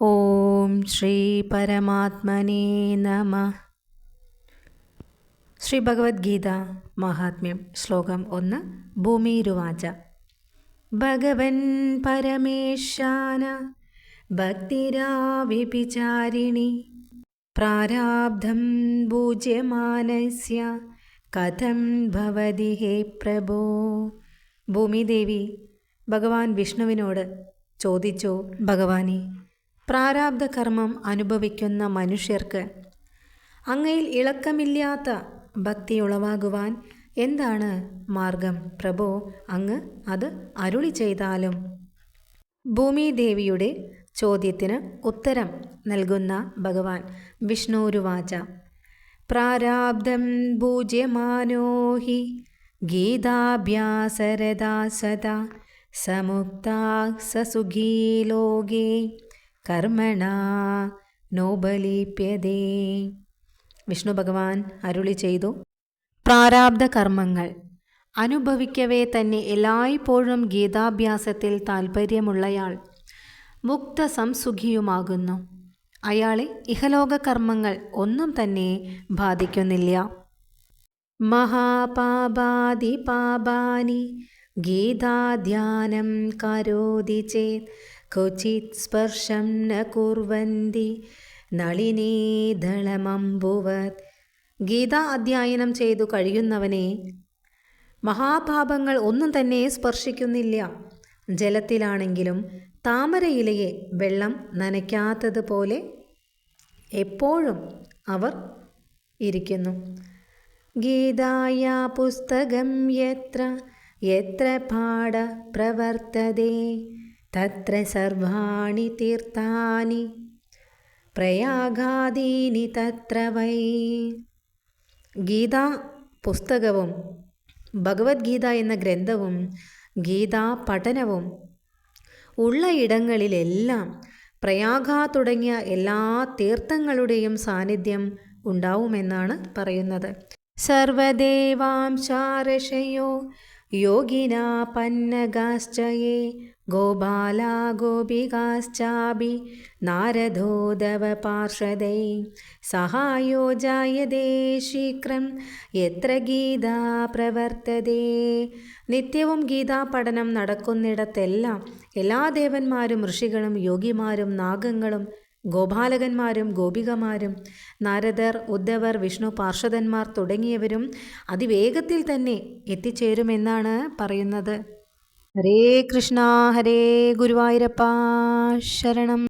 ഓം ശ്രീ പരമാത്മനേ നമ. ശ്രീ ഭഗവത്ഗീത മഹാത്മ്യം ശ്ലോകം ഒന്ന് ഭൂമിരുവാച ഭഗവൻ പരമേശാന ഭക്തിരാവിപിചാരിണി പ്രാരാബ്ധം പൂജ്യമാനസ്യ കഥം ഭവതി ഹേ പ്രഭോ. ഭൂമിദേവി ഭഗവാൻ വിഷ്ണുവിനോട് ചോദിച്ചു ഭഗവാനെ പ്രാരാബ്ധ കർമ്മം അനുഭവിക്കുന്ന മനുഷ്യർക്ക് അങ്ങയിൽ ഇളക്കമില്ലാത്ത ഭക്തി ഉളവാകുവാൻ എന്താണ് മാർഗം? പ്രഭോ അങ്ങ് അത് അരുളി ചെയ്താലും. ഭൂമിദേവിയുടെ ചോദ്യത്തിന് ഉത്തരം നൽകുന്ന ഭഗവാൻ വിഷ്ണുരുവാച. പ്രാരാബ്ധം പൂജ്യമാനോഹി ഗീതാഭ്യാസരദാ സദാ സമുക്താ സസുഖീ ലോകേ. കർമ്മണ നോബലീപ്യതേ. വിഷ്ണു ഭഗവാൻ അരുളി ചെയ്തു. പ്രാരാബ്ധ കർമ്മങ്ങൾ. അനുഭവിക്കവേ തന്നെ എല്ലായ്പ്പോഴും ഗീതാഭ്യാസത്തിൽ താൽപ്പര്യമുള്ളയാൾ മുക്ത സംസുഖിയുമാകുന്നു. അയാളെ ഇഹലോക കർമ്മങ്ങൾ ഒന്നും തന്നെ ബാധിക്കുന്നില്ല. മഹാപാപാതി പാപാനി ഗീതാധ്യാനം കരോതി ചേത്. ക്വചിത് സ്പർശം ന कुर्वन्ति। നളിനീധളമമ്പുവത് ഗീത അധ്യയനം ചെയ്തു കഴിയുന്നവനെ മഹാപാപങ്ങൾ ഒന്നും തന്നെ സ്പർശിക്കുന്നില്ല. ജലത്തിലാണെങ്കിലും താമരയിലയെ വെള്ളം നനയ്ക്കാത്തതുപോലെ എപ്പോഴും അവർ ഇരിക്കുന്നു. ഗീതായ പുസ്തകം എത്ര എത്ര പാഠ പ്രവർത്തതേ? തത്ര സർവാണി തീർത്ഥാനി. പ്രയാഗാദീനി തത്ര വൈ. ഗീതാ പുസ്തകവും ഭഗവത്ഗീത എന്ന ഗ്രന്ഥവും ഗീതാ പഠനവും ഉള്ള ഇടങ്ങളിലെല്ലാം പ്രയാഗ തുടങ്ങിയ എല്ലാ തീർത്ഥങ്ങളുടെയും സാന്നിധ്യം ഉണ്ടാവുമെന്നാണ് പറയുന്നത്. സർവദേവാംശാരഷയോ യോഗിനാ പന്നഗാശ്ചയേ ഗോപികാശ്ചാപി നാരദോദവ പാർഷദൈ സഹായോ ജായതേ ശീഘ്രം എത്ര ഗീതാ പ്രവർത്തതേ. നിത്യവും ഗീതാ പഠനം നടക്കുന്നിടത്തെല്ലാം എല്ലാ ദേവന്മാരും ഋഷികളും യോഗിമാരും നാഗങ്ങളും ഗോപാലകന്മാരും ഗോപികമാരും നാരദർ ഉദ്ധവർ വിഷ്ണു പാർഷദന്മാർ തുടങ്ങിയവരും അതിവേഗത്തിൽ തന്നെ എത്തിച്ചേരുമെന്നാണ് പറയുന്നത്. ഹരേ കൃഷ്ണ ഹരേ ഗുരുവായൂരപ്പ ശരണം.